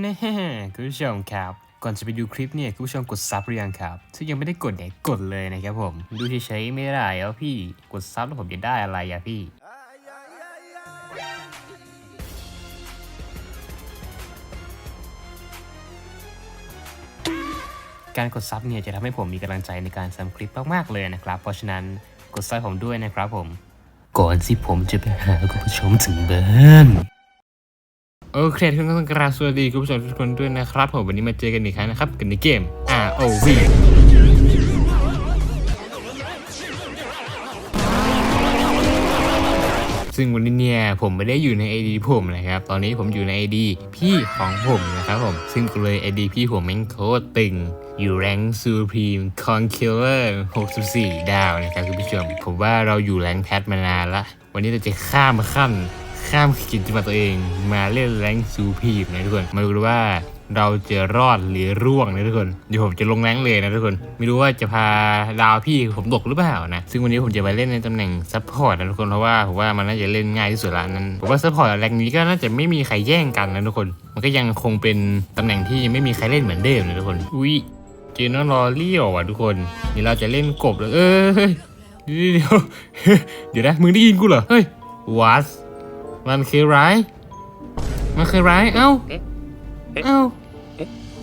แน่คุณผู้ชมครับก่อนจะไปดูคลิปเนี่ยคุณผู้ชมกดซับหรือยังครับ ถ้ายังไม่ได้กดเนี่ยกดเลยนะครับผม ดูเฉยๆไม่ได้แล้วพี่กดซับแล้วผมจะได้อะไรอะพี่การกดซับเนี่ยจะทำให้ผมมีกำลังใจในการทำคลิปมากๆเลยนะครับ เพราะฉะนั้นกดซับผมด้วยนะครับผม ก่อนที่ผมจะไปหาคุณผู้ชมถึงบ้าน โอเคทุกคนกราบสวัสดีคุณผู้ชมทุกคนด้วยนะครับผมวันนี้มาเจอกันอีกครั้งนะครับกันในเกม ROV ซึ่งวันนี้เนี่ยผมไม่ได้อยู่ใน ID ผมนะครับตอนนี้ผมอยู่ใน ID พี่ของผมนะครับผมซึ่งก็เลย ID พี่ผมแม่งโคตรตึงอยู่แรงซูพรีมคอนคิลเลอร์64 ดาวนะครับคุณผู้ชม ผมว่าเราอยู่แรงแพทมานานละ วันนี้เราจะข้ามขั้น ข้ามขีดจำกัดตัวเอง มาเล่นแรงซูพรีมนะทุกคน มาดูว่าเราจะรอดหรือร่วงนะทุกคน เดี๋ยวผมจะลงแรงเลยนะทุกคน ไม่รู้ว่าจะพาดาวพี่ผมตกหรือเปล่านะ ซึ่งวันนี้ผมจะไปเล่นในตำแหน่งซัพพอร์ตนะทุกคน เพราะว่าผมว่ามันน่าจะเล่นง่ายที่สุดละนั้นผมว่าซัพพอร์ตแรงนี้ก็น่าจะไม่มีใครแย่งกันนะทุกคน มันก็ยังคงเป็นตำแหน่งที่ไม่มีใครเล่นเหมือนเดิมนะทุกคน อุ้ยเจนอรอเลี้ยวอะทุกคนนี่เราจะเล่นกบเลยเอ้ยเดี๋ยวเดี๋ยวเดี๋ยวนะมึงได้ยินกูเหรอ เฮ้ยวัส มันคือไรายมันคือไรายเอ้า เอ้า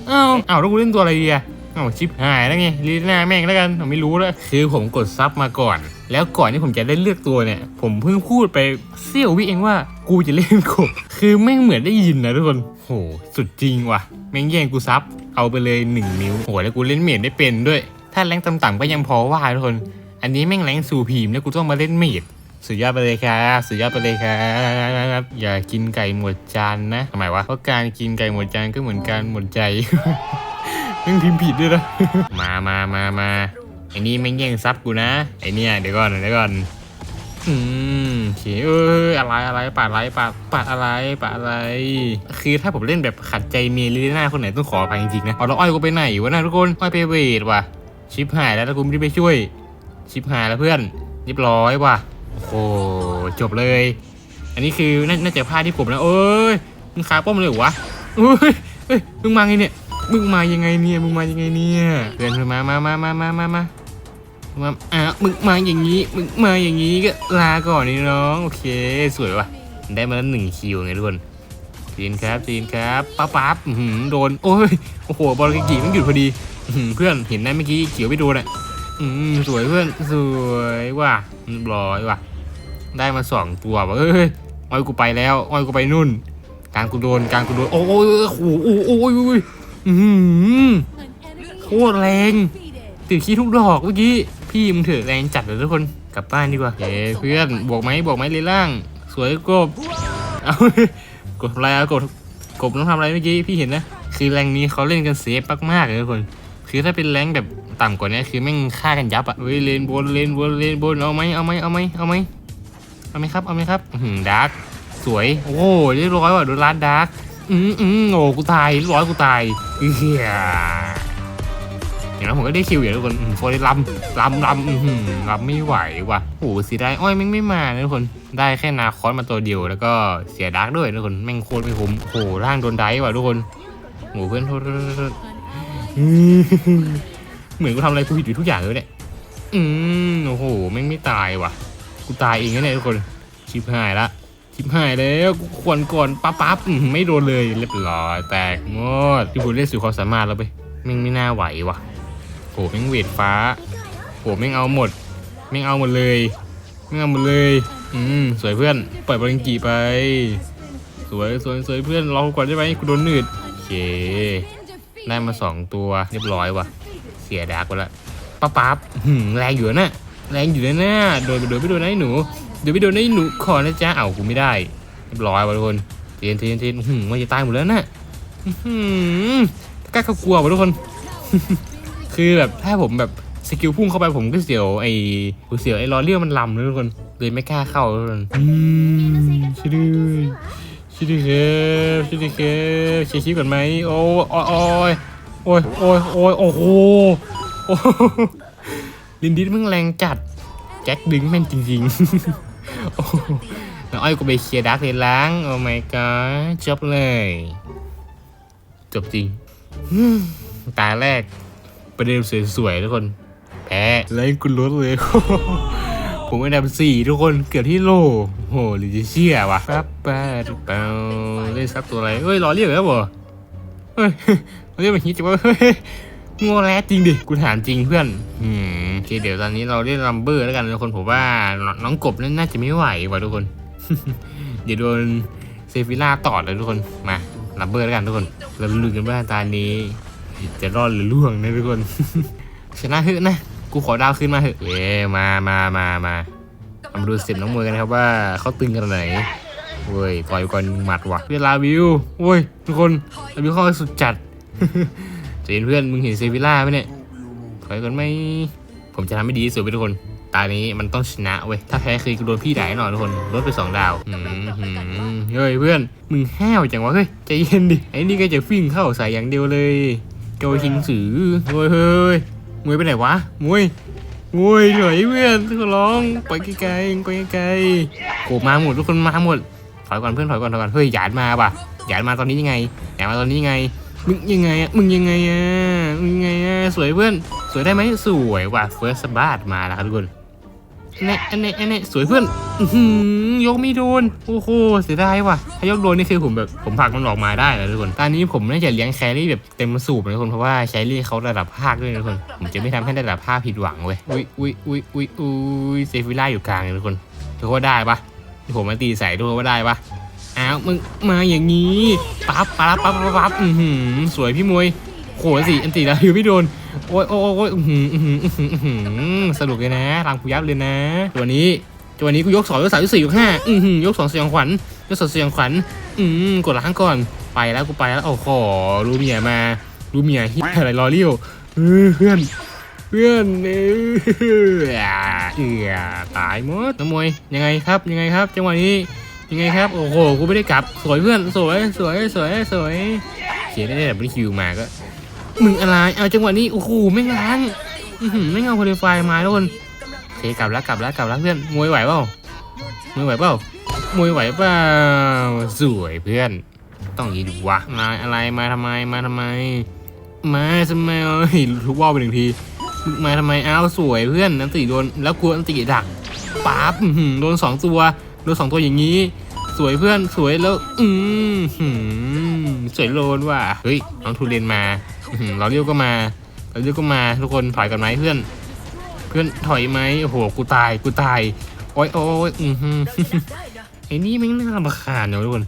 เอ้าเอ้าแล้วกูเล่นตัวอะไรดีอะเอ้าชิปหายแล้วไงลีน่าแม่งแล้วกันผมไม่รู้แล้วคือผมกดซับมาก่อน แล้วก่อนที่ผมจะได้เลือกตัวเนี่ย ผมเพิ่งพูดไปเสี้ยววิเองว่ากูจะเล่นกบ คือแม่งเหมือนได้ยินนะทุกคนโหสุดจริงว่ะ แม่งแย่งกูซับเอาไปเลยหนึ่งนิ้วโหแล้วกูเล่นเมดได้เป็นด้วย ถ้าแรงต่ำๆก็ยังพอว่าทุกคน อันนี้แม่งแรงสูพีมแล้วกูต้องมาเล่นเมด สุดยอดไปเลยครับสุดยอดไปเลยครับอย่ากินไก่หมดจานนะทำไมวะเพราะการกินไก่หมดจานก็เหมือนการหมดใจมึงพิมพ์ผิดด้วยนะมามามามาไอ้นี่แม่แย่งซับกูนะไอ้นี่เดี๋ยวก่อนเดี๋ยวก่อนอืมโอเคเอออะไรอะไรปาดอะไรปาดปาดอะไรปาดอะไร คือถ้าผมเล่นแบบขัดใจเมลิน่าคนไหนต้องขออภัยจริงๆนะเอาแล้วอ้อยกูไปไหนวะนะทุกคนอ้อยไปเวทว่ะชิปหายแล้วถ้ากูไม่ได้ไปช่วย ชิปหายแล้วเพื่อนเรียบร้อยว่ะ โอ้โหจบเลย อันนี้คือน่าจะพลาดที่ผมนะเอ้ยมึงขาป้อมเลยเหรอวะเฮ้ยเฮ้ยมึงมาไงเนี่ยมึงมายังไงเนี่ยมึงมายังไงเนี่ยเพื่อนมามามามามามามามาอะมึงมาอย่างนี้มึงมาอย่างนี้ก็ลาก่อนนี่น้องโอเคสวยว่ะ ได้มาแล้วหนึ่งคิวไงทุกคนจีนครับจีนครับปั๊บปั๊บโดนโอ้ยโอ้โหบอลกกีมันหยุดพอดีเพื่อนเห็นได้เมื่อกี้เขียวไม่โดนอะสวยเพื่อนสวยว่ะเรียบร้อยว่ะ ได้มาสองตัวเอ้ยอ้อยกูไปแล้วอ้อยกูไปนู่นกลางกูโดนกลางกูโดนโอ้ยโอ้ยโอ้ยโอ้ยโอ้ยอ้ยอื้อหือโคตรแรงติดขี้ทุกดอกเมื่อกี้พี่มึงเถอะแรงจัดเลยทุกคนกลับบ้านดีกว่าเย้เพื่อนบวกไหมบวกไหมเลยล่าง สวยกบเอากดอะไรอะกดกบต้องทำอะไรเมื่อกี้พี่เห็นนะคือแรงนี้เขาเล่นกันเซฟมากๆเลยทุกคน คือถ้าเป็นแรงแบบต่ำกว่านี้คือแม่งฆ่ากันยับอะเฮ้ยเลนบนเลนบนเลนบนเอาไหมเอาไหมเอาไหมเอาไหม เอาไหมครับ เอาไหมครับอืมดาร์กสวย โอ้โหเรียบร้อยว่ะโดนลาดดาร์กอืมอืมโอ้กูตายร้อยกูตายเฮียอย่างนั้นผมก็ได้คิวอย่างทุกคนโฟร์ลำลำลำอือหือลำไม่ไหวว่ะโอ้เสียดายอ้อยแม่งไม่มานะทุกคน ได้แค่นาคอสมาตัวเดียว แล้วก็เสียดาร์กด้วยทุกคน แม่งโคตรไม่คุ้มโอ้โหร่างโดนได้ว่ะทุกคนโอ้เพื่อนโทษเหมือนกูทำอะไรกูผิดอยู่ทุกอย่างเลยเนี่ยอืมโอ้โหแม่งไม่ตายว่ะ กูตายเองนะเนี่ยทุกคนชิบหายละชิบหายแล้วกูควรก่อนปั๊บปั๊บไม่โดนเลยเรียบร้อยแตกหมดที่ผมเล่นสู่ความสามารถแล้วไปแม่งไม่น่าไหววะโหแม่งเวทฟ้าโหแม่งเอาหมดแม่งเอาหมดเลยแม่งเอาหมดเลยอืมสวยเพื่อนปล่อยบอลกีไป สวยสวยสวยเพื่อนรอก่อนได้ไหมกูโดนหนืดโอเคได้มาสองตัวเรียบร้อยว่ะเสียดาร์กไปละป๊าป๊าบแรงอยู่นะ แรงอยู่นะน่าโดนโดนไม่โดนไอ้หนูเดี๋ยวไม่โดนไอ้หนูขอนะจ๊ะเอ้ากูไม่ได้เรียบร้อยว่ะทุกคนเทียนเทียนเทียนหืมมันจะตายหมดแล้วนะ่ะหืมกล้าเขากลัวว่ะทุกคน คือแบบถ้าผมแบบสกิลพุ่งเข้าไปผมก็เสียวไอ้กูเสียวไอ้ลอเลียวมันลำเลยทุกคนเลยไม่กล้าเข้าทุกคนอืมช่วยด้วยช่วยด้วยครับช่วยด้วยครับเช็คคลิปก่อนไหมโอ้ยโอ้ยโอ้ยโอ้ยโอ้โหโอ้โห ลินดิสมึงแรงจัด แจ็คดึงแม่นจริงๆโอ้โหแล้วอ้อยกูไปเคลียร์ดักเลยล้าง โอ้ my god จบเลย จบจริงอืมตาแรก ประเดิมสวยๆทุกคน แพ้ไล่กุลดเลย ผมอันดับสี่ทุกคนเกือบที่โล โหหรือจะเชื่อวะปั๊บป้าเปาเล่นซับตัวอะไรเฮ้ยรอเรียกแล้วบ่เฮ้ยรอเรียกแบบนี้จะว่าเฮ้ย งอแลจริงดิ กูถามจริงเพื่อน อืมโอเคเดี๋ยวตอนนี้เราเล่นลัมเบอร์แล้วกันทุกคนผมว่าน้องกบนั่นน่าจะไม่ไหวว่ะทุกคน เดี๋ยวโดนเซฟิล่าตอดเลยทุกคน มาลัมเบอร์แล้วกันทุกคน เราลุ้นกันว่าตานี้ จะรอดหรือล่วงนะทุกคน ชนะเถอะนะ กูขอดาวขึ้นมาเถอะเอ้มามามามาเอามาดูเสร็จน้องมวยกันนะครับว่าเขาตึงกันไหนเว้ยต่อยก่อนหมัดว่ะเวลาวิวโว้ยทุกคนลาวิวเข้าสุดจัด เจนเพื่อนมึงเห็นเซฟิล่าไหมเนี่ยถอยก่อนไหมผมจะทำให้ดีที่สุดไปทุกคน ตานี้มันต้องชนะเว้ย ถ้าแพ้คือโดนพี่ด่าแน่นอนทุกคน ลดไปสองดาวเฮ้ยเพื่อน มึงแห้วจังวะเฮ้ย ใจเย็นดิ ไอ้นี่ก็จะฟิ่งเข้าใส่อย่างเดียวเลยโจชิงสือเฮ้ยเฮ้ยมวยไปไหนวะมวยมวยหน่อยเพื่อนทุกคนร้อง ไปไกลๆไปไกลๆโกมาหมดทุกคนมาหมด ถอยก่อนเพื่อนถอยก่อนถอยก่อน เฮ้ยหยาดมาป่ะหยาดมาตอนนี้ยังไงหยาดมาตอนนี้ยังไง มึงยังไงอะ มึงยังไงอะ มึงยังไงอะ สวยเพื่อน สวยได้ไหมสวยว่ะเฟิร์สบาทมาแล้วครับทุกคนอันนี้อันนี้อันนี้สวยเพื่อนอยกไม่โดน โอ้โห เสียดายว่ะ ถ้ายกโดนนี่คือผมแบบ ผมผักมันออกมาได้นะทุกคน ตอนนี้ผมน่าจะเลี้ยงแครี่แบบเต็มสูบนะทุกคน เพราะว่าแครี่เขาระดับภาคด้วยนะทุกคน ผมจะไม่ทำให้ระดับภาคผิดหวังเว้ย อุ้ยอุ้ยอุ้ยอุ้ยอุ้ยเซฟิล่าอยู่กลางเลยทุกคนทุกคนว่าได้ปะผมมาตีใส่ทุกคนว่าได้ปะ อ้าวมึงมาอย่างนี้ปั๊บปั๊บปั๊บปั๊บปั๊บอือหือสวยพี่มวยโหสิอันตีแล้วอยู่ไม่โดนโอ้ยโอ้ยโอ้ยอื้อหืออื้อหืออื้อหือสนุกเลยนะรังกูยับเลยนะ ตัวนี้ตัวนี้กูยกสองยกสามยกสี่ยกห้าอือหือยกสองสยองขวัญยกสองสยองขวัญอืมกดล้างก่อนไปแล้วกูไปแล้วโอ้โหรูเมียมารูเมียฮียอะไรรอเลี้ยวเอเพื่อนเพื่อนเออเอือตายหมดน้ำมวยยังไงครับยังไงครับ จังหวะนี้ ยังไงครับ โอ้โห กูไม่ได้กลับ สวยเพื่อน สวย สวย สวย สวยเขียนได้แบบไม่คิวมาก็ มึงอะไร เอาจังหวะนี้ โอ้โห ไม่ง้างไม่เอาโคลิฟายมาทุกคนโอเคกลับแล้วกลับแล้วกลับแล้วเพื่อน มวยไหวเปล่ามวยไหวเปล่ามวยไหวเปล่า สวยเพื่อน ต้องยีดูวะมาอะไร มาทำไม มาทำไมมาทำไมเอ้ทุกว่าไปหนึ่งที มาทำไม อ้าว สวยเพื่อน นันติโดน แล้วกลัวนันติดักปั๊บโดนสองตัว ดนสองตัวอย่างนี้ สวยเพื่อนสวยแล้ว อืมหืมสวยโลนว่ะเฮ้ยน้องทูเรนมาเราเรียกก็มา เราเรียกก็มาทุกคนถอยกันไหมเพื่อน เพื่อนถอยไหมโอ้โหกูตายกูตายโอ้ยโอ้ยอือหือไอ้นี่ม่งน่ารำคาญเนอะทุกคน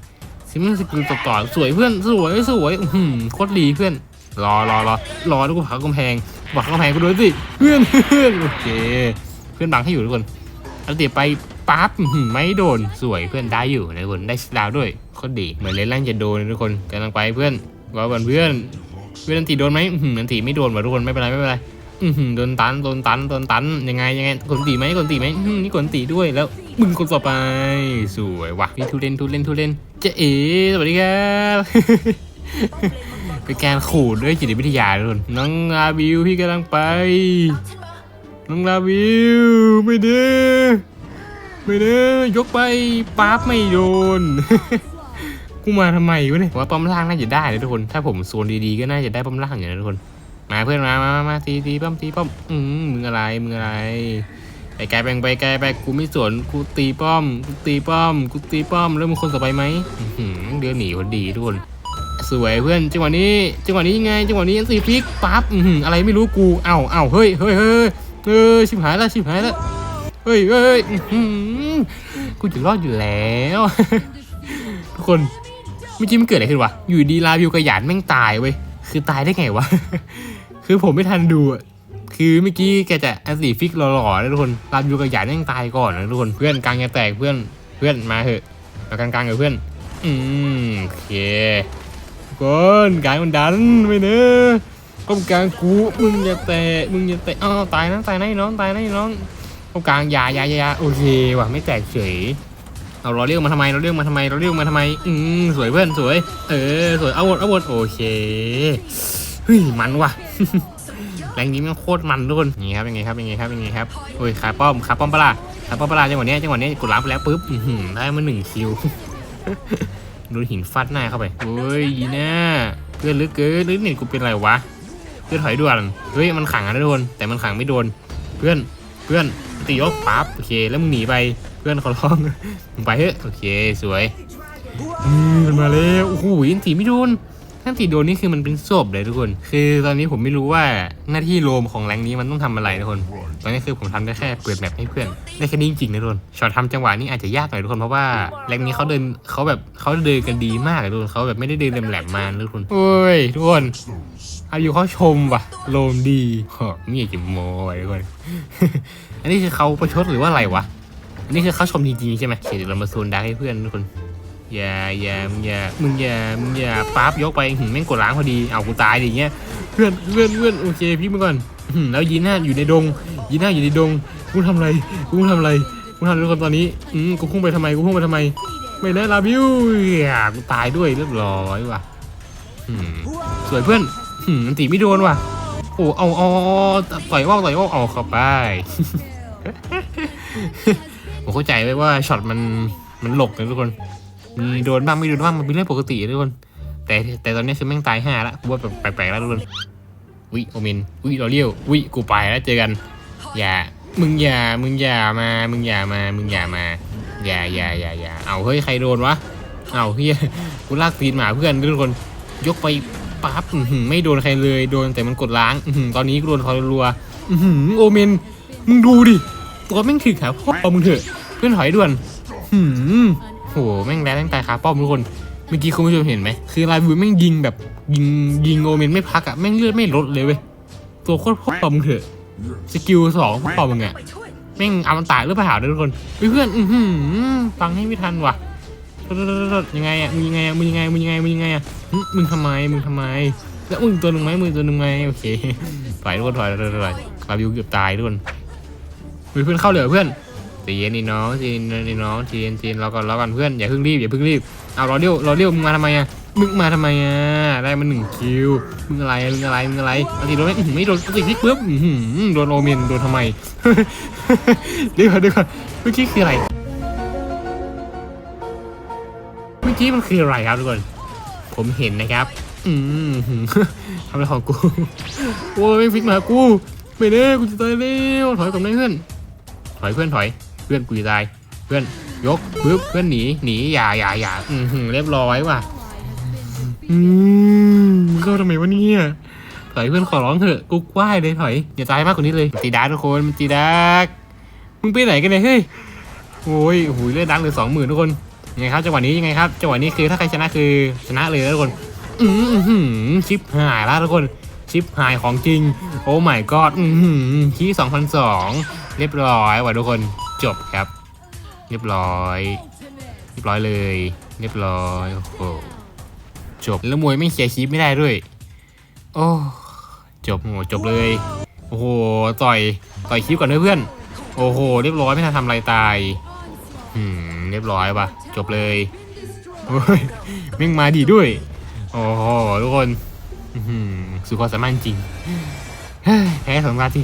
ซิมันสกิลต่อต่อสวยเพื่อนสวยสวยอื้อหือโคตรดีเพื่อนรอรอรอรอทุกคนผักกำแพงผักกำแพงกูด้วยสิเพื่อนเพื่อนโอเคเพื่อนบังให้อยู่ทุกคนแล้วเดี๋ยวไป ปั๊บไม่โดนสวยเพื่อนได้อยู่นะทุกคนได้สลาวด้วยโคตรดีเหมือนเลนล่างจะโดนนะทุกคนกำลังไปเพื่อนรอก่อนเพื่อนเพื่อนันตีโดนไหมอื้อหืออันตีไม่โดนว่ะทุกคนไม่เป็นไรไม่เป็นไรโดนตันโดนตันโดนตันยังไงยังไงกดตีไหมกดตีไหมนี่กดตีด้วยแล้วมึงคนต่อไป สวยว่ะนี่ทุเล่นทุเล่นทุเล่นเจ๊เอ๋สวัสดีครับเป็นการขู่ด้วยจิตวิทยาทุกคนน้องลาบิวพี่กำลังไปน้องลาบิวไม่ด้อ ไม่เด้อยกไปปั๊บไม่โดน กูมาทำไมวะเนี่ยผมว่าป้อมล่างน่าจะได้เลยทุกคน ถ้าผมโซนดีๆก็น่าจะได้ป้อมล่างอย่างนั้นทุกคน มาเพื่อนมามามาตีตีป้อมตีป้อมอืมมึงอะไรมึงอะไรไปไกลไปไปไกลไปกูไม่สวนกูตีป้อมกูตีป้อมกูตีป้อมแล้วมึงคนต่อไปไหมเดือหนีคนดีทุกคนสวยเพื่อนจังหวะนี้จังหวะนี้ยังไงจังหวะนี้ยันตีพลิกปั๊บอื้อหืออะไรไม่รู้กูเอ้าเอ้าเฮ้ยเฮ้ยเฮ้ยเฮ้ยชิบหายแล้วชิบหายแล้ว เฮ้ยเฮ้ยอื้อหือกูจะรอดอยู่แล้ว ทุกคนเมื่อกี้มันเกิดอะไรขึ้นวะ อยู่ดีลาวิวกระยานแม่งตายเว้ย คือตายได้ไงวะ คือผมไม่ทันดูอะคือเมื่อกี้แกจะอันสีฟิกหล่อๆนะทุกคนลาวิวกระยานแม่งตายก่อนนะทุกคน เพื่อนกลางจะแตกเพื่อน เพื่อนมาเถอะมากลางๆกับเพื่อน อืมโอเคก่อนกายมันดันไปเนอะก้มกลางกู มึงอย่าแตะ มึงอย่าแตะ อ้าวตายนะตายนะน้องตายนะน้อง ก้มกลางยายายายาโอเคว่ะไม่แตกเฉยเอาเราเรียกมาทำไมเราเรียกมาทำไมเราเรียกมาทำไมอืมสวยเพื่อนสวย เออสวยเอาหมดเอาหมดโอเคเฮ้ยมันว่ะแรงนี้มันโคตรมันทุกคนนี่ครับยังไงครับยังไงครับยังไงครับโอ้ยขาป้อมขาป้อมปล่ะขาป้อมปล่ะจังหวะเนี้ยจังหวะเนี้ยกดรับไปแล้วปุ๊บได้มาหนึ่งคิวโดนหินฟาดหน้าเข้าไปเฮ้ยยีน่าเพื่อนลึกเกินลึกนี่กูเป็นไรวะเพื่อนถอยด่วนเฮ้ยมันขังนะทุกคนแต่มันขังไม่โดน เพื่อนเพื่อน ตียกปั๊บโอเค แล้วมึงหนีไปเพื่อนเขาร้องมึงไปเถอะโอเคสวยอืมมันมาแล้วโอ้โหยิงตีไม่โดนถ้าตีโดนนี่คือมันเป็นศพเลยทุกคน คือตอนนี้ผมไม่รู้ว่าหน้าที่โลมของแรงนี้มันต้องทำอะไรทุกคน ตอนนี้คือผมทำได้แค่เปิดแมปให้เพื่อนได้แค่นี้จริงๆนะทุกคนช็อตทำจังหวะนี้อาจจะยากหน่อยทุกคนเพราะว่าแรงนี้เขาเดินเขาแบบเขาเดินกันดีมากเลยทุกคนเขาแบบไม่ได้เดินแหลมๆมานะทุกคนโอ้ยทุกคนอายุเขาชมว่ะโลมดีเหอะไม่อยาจะโม้ไว้ทุกคน อันนี้คือเขาประชดหรือว่าอะไรวะ อันนี้คือเขาชมจริงๆใช่ไหมเดี๋ยวเรามาโซนดักให้เพื่อนทุกคนอย่าอย่ามึงอย่ามึงอย่ามึงอย่าปั๊บยกไปหึแม่งกดล้างพอดีเอากูตายดิอย่างเงี้ยเพื่อนเพื่อนเพื่อนโอเคพี่มาก่อนแล้วยีน่าอยู่ในดงยีน่าอยู่ในดงกูทำอะไรกูทำอะไรกูทำอะไรทุกคนตอนนี้อืมกูพุ่งไปทำไมกูพุ่งไปทำไม ไม่นะลาบิวอย่ากูตายด้วยเรียบร้อยว่ะสวยเพื่อนหืมอันตีไม่โดนว่ะโอ้เอาเอาต่อยว่าวต่อยว่าวเอาเข้าไป ผมเข้าใจไว้ว่าช็อตมันมันหลกนะทุกคนมีโดนบ้างไม่โดนบ้างมันเป็นเรื่องปกติทุกคน แต่แต่ตอนนี้คือแม่งตายห้าละกูว่าแปลกๆแล้วทุกคนวิโอมินวิเราเลี้ยววิกูไปแล้วเจอกันอย่ามึงอย่ามึงอย่ามา มึงอย่ามา มึงอย่ามาอย่าอย่าอย่าอย่าเอาเฮ้ยใครโดนวะเอาเฮียกูลากตีนหมาเพื่อนทุกคนยกไปปั๊บอือหือไม่โดนใครเลยโดนแต่มันกดล้างอือหือตอนนี้กูโดนคอรัวอือหือโอเมนมึงดูดิ ตัวแม่งถึกขาพ่อมึงเถอะเพื่อนถอยด่วนหืมโหแม่งแรงแม่งตายคาป้อมทุกคนเมื่อกี้คุณผู้ชมเห็นไหมคือลายบูแม่งยิงแบบยิงยิงโอเมนไม่พักอะแม่งเลือดไม่ลดเลยเว้ยตัวโคตรพ่อมึงเถอะสกิลสองพ่อมึงอะแม่งอมตะหรือเปล่าเนี่ยทุกคนเพื่อนอือหือฟังให้ไม่ทันว่ะยังไงอะมึงยังไงอะมึงยังไงมึงยังไงมึงยังไงอะมึงทำไมมึงทำไม แล้วมึงตัวหนึ่งไหมมึงตัวหนึ่งไหมโอเคถอยทุกคนถอยถอยถอยถอยคาบิวเกือบตายทุกคน เฮ้ยเพื่อนเข้าเหลือเพื่อนใจเย็นนี่น้องใจเย็นนี่น้องใจเย็นใจเย็นรอก่อนรอก่อนเพื่อนอย่าเพิ่งรีบอย่าเพิ่งรีบเอารอเลี้ยวรอเลี้ยวมึงมาทำไมอะมึงมาทำไมอะได้มาหนึ่งคิวมึงอะไรมึงอะไรมึงอะไรอันทีโดนไหมไม่โดนอันทีพลิกปุ๊บโดนโอเมนโดนทำไมเดี๋ยวก่อนเดี๋ยวก่อนเมื่อกี้คืออะไรเมื่อกี้มันคืออะไรครับทุกคนผมเห็นนะครับ อืมทำอะไรของกูโอ้ยไม่ฟิกมากูไม่เน่กูจะตายแล้วถอยก่อนนะเพื่อน ถอยเพื่อนถอย เพื่อนกูจะตาย เพื่อนยกปึ๊บเพื่อนหนีหนีอย่าอย่าอย่าอืมเรียบร้อยว่ะ อืมมึงเข้าทำไมวะเนี่ยถอยเพื่อนขอร้องเถอะกูไหว้เลยถอยอย่าตายมากกว่านี้เลยตีดาร์กทุกคนมันตีดาร์กมึงไปไหนกันเนี่ยเฮ้ยโอ้ยโอ้โหเลือดดังเหลือสองหมื่นทุกคนยังไงครับจังหวะนี้ยังไงครับจังหวะนี้คือถ้าใครชนะคือชนะเลยนะทุกคน อือหือชิปหายแล้วทุกคนชิปหายของจริง โอ้ my god อือหือคีสองพันสอง เรียบร้อยว่ะทุกคนจบครับ เรียบร้อย เรียบร้อยเลย เรียบร้อยโอ้โหจบแล้วมวยไม่เคลียร์คีปไม่ได้ด้วย โอ้จบโหจบเลย โอ้โหต่อยต่อยคลิปก่อนเพื่อนโอ้โห เรียบร้อยไม่ทันทำอะไรตายอืมเรียบร้อยป่ะจบเลยโอ้ยแม่งมาดีด้วย โอ้โหทุกคนอื้อหือสุดความสามารถจริงเฮ้ยแพ้สองนาที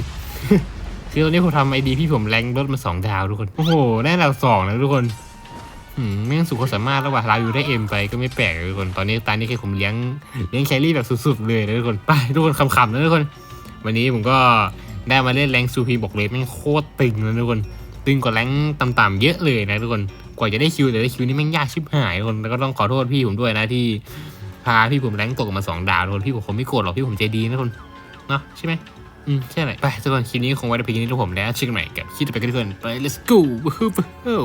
คือตอนนี้ผมทำไอดีพี่ผมแรงลดมาสองดาวทุกคน โอ้โห ได้ดาวสองแล้วทุกคนอืมแม่งสุดความสามารถแล้วว่ะเราอยู่ได้เอ็มไปก็ไม่แปลกเลยทุกคน ตอนนี้ตอนนี้คือผมเลี้ยงเลี้ยงแครี่แบบสุดๆเลยนะทุกคน ไปทุกคนขำๆนะทุกคน วันนี้ผมก็ได้มาเล่นแรงซูพีบอกเลยแม่งโคตรตึงเลยทุกคน ตึงกว่าแรงต่ำๆเยอะเลยนะทุกคน กว่าจะได้คิวแต่ได้คิวนี่แม่งยากชิบหายทุกคน แล้วก็ต้องขอโทษพี่ผมด้วยนะที่พาพี่ผมแรงตกมาสองดาวทุกคน พี่ผมคงไม่โกรธหรอกพี่ผมใจดีนะทุกคน เนาะใช่ไหม อืมใช่ไหมไปทุกคนคลิปนี้คงไว้ในเพียงนี้ทุกผมแล้วเชิคกันใหม่กับคลิปต่อไปกันทุกคนไป let's go วู้ฮู้